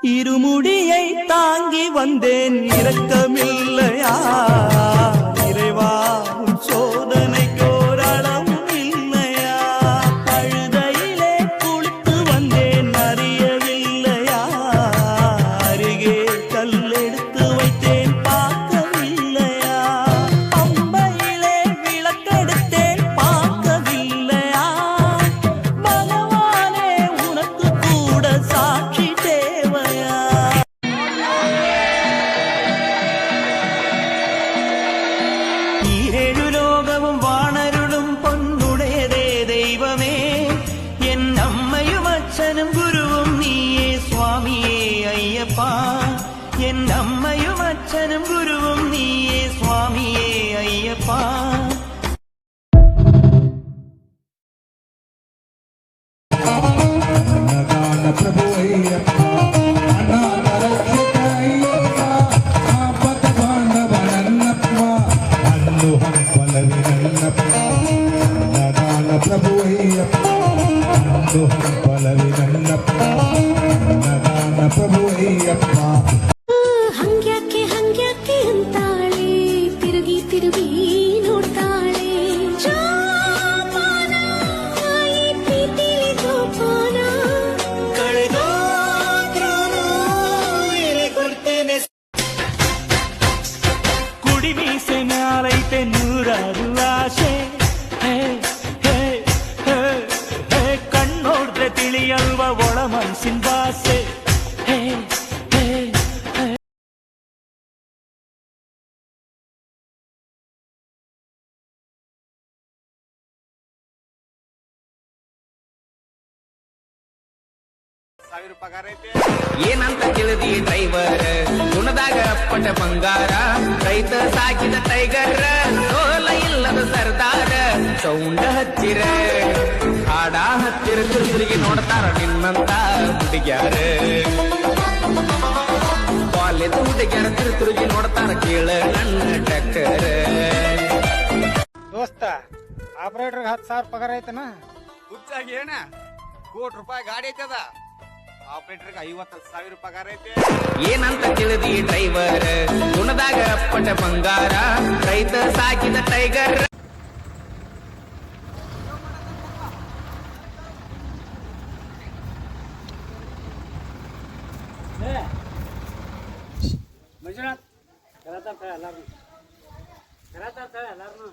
இருமுடியை தாங்கி வந்தேன். இரக்கமில்லையா? அப்பா. என் அம்மையும் அச்சனும் குருவும் நீயே சுவாமியே ஐயப்பா. ప్రభువయ్యప్ప పలవి నన్నప్ప ಕಣ್ಣೋಡ್ರೆ ತಿಳಿಯಲ್ವ ಒಳ ಮನಸ್ಸಿನ ಭಾಷೆ ಏನಂತ ತಿಳಿದಿ ಡ್ರೈವರ್ ಗುಣದಾಗ ಪಟ ಬಂಗಾರ. ರೈತ ಸಾಕಿದ ಟೈಗರ್ ಸೋಲ ಇಲ್ಲದ ಸರ್ದಾರ. ಸೌಂಡ ಹತ್ತಿರ ಹಾಡ ಹತ್ತಿರ ತಿರುಗಿ ನೋಡ್ತಾರ ನಿನ್ನಂತ ಹುಡುಗ್ಯಾರ. ಕಾಲೇಜ್ ಹುಡುಗ್ಯಾರ ತಿರುಗಿ ನೋಡ್ತಾರ ಕೇಳ ನನ್ನ ಟ್ರ್ಯಾಕ್ಟರ್ ದೋಸ್ತ ಆಪರೇಟರ್ಗೆ ಹತ್ತು ಸಾವಿರ ಪಗಾರ ಐತನ? ಹುಚ್ಚಾಗಿ ಏನ? ಕೋಟಿ ರೂಪಾಯಿ ಗಾಡಿ ಐತದ. ಆಪರೇಟರ್ಗೆ ಐವತ್ತು ಸಾವಿರ ರೂಪಾಯಿ ಪಗಾರ ಐತೆ ಏನಂತ ತಿಳಿದಿ ಡ್ರೈವರ್ ಗುಣದಾಗ ಪಟ ಬಂಗಾರ ರೈತ ಸಾಕಿದ ಟೈಗರ್ ಮಂಜುನಾಥ್ ಕರತಾರ ಎಲ್ಲಾರು ಕರತಾರ ಎಲ್ಲಾರು